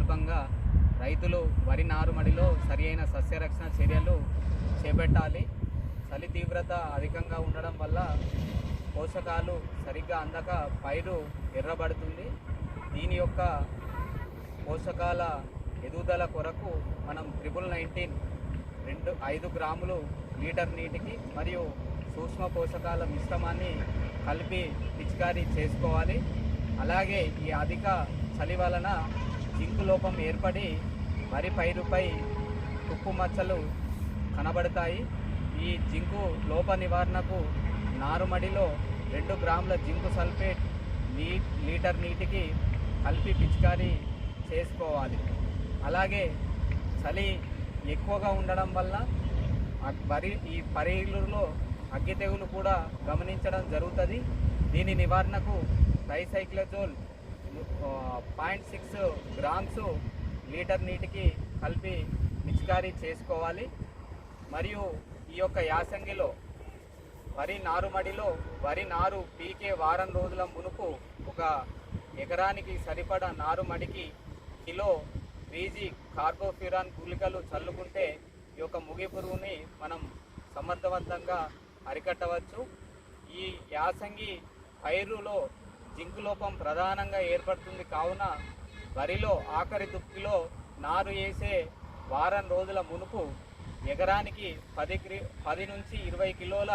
సందర్భంగా రైతులు వరి నారుమడిలో సరియైన సస్యరక్షణ చర్యలు చేపట్టాలి. చలి తీవ్రత అధికంగా ఉండడం వల్ల పోషకాలు సరిగ్గా అందక పైరు ఎర్రబడుతుంది. దీని యొక్క పోషకాల ఎదుగుదల కొరకు మనం ట్రిపుల్ నైన్టీన్ రెండు ఐదు గ్రాములు లీటర్ నీటికి మరియు సూక్ష్మ పోషకాల మిశ్రమాన్ని కలిపి పిచికారీ చేసుకోవాలి. అలాగే ఈ అధిక చలి వలన జింకు లోపం ఏర్పడి వరి పైరుపై తుప్పు మచ్చలు కనబడతాయి. ఈ జింకు లోప నివారణకు నారుమడిలో రెండు గ్రాముల జింకు సల్ఫేట్ లీ లీటర్ నీటికి కలిపి పిచికారీ చేసుకోవాలి. అలాగే చలి ఎక్కువగా ఉండడం వల్ల వరి ఈ పరీలులో అగ్గి తెగులు కూడా గమనించడం జరుగుతుంది. దీని నివారణకు tricyclazole point six grams litre నీటికి కలిపి పిచికారీ చేసుకోవాలి. మరియు ఈ యొక్క యాసంగిలో వరి నారుమడిలో వరి నారు పీకే వారం రోజుల మునుపు ఒక ఎకరానికి సరిపడా నారుమడికి కిలో బీజీ కార్బోఫ్యూరాన్ గుళికలు చల్లుకుంటే ఈ యొక్క ముగి పురుగుని మనం సమర్థవంతంగా అరికట్టవచ్చు. ఈ యాసంగి పైరులో జింకు లోపం ప్రధానంగా ఏర్పడుతుంది కావున వరిలో ఆఖరి దుక్కిలో నారు వేసే వారం రోజుల మునుపు ఎకరానికి పది గ్రి పది నుంచి ఇరవై కిలోల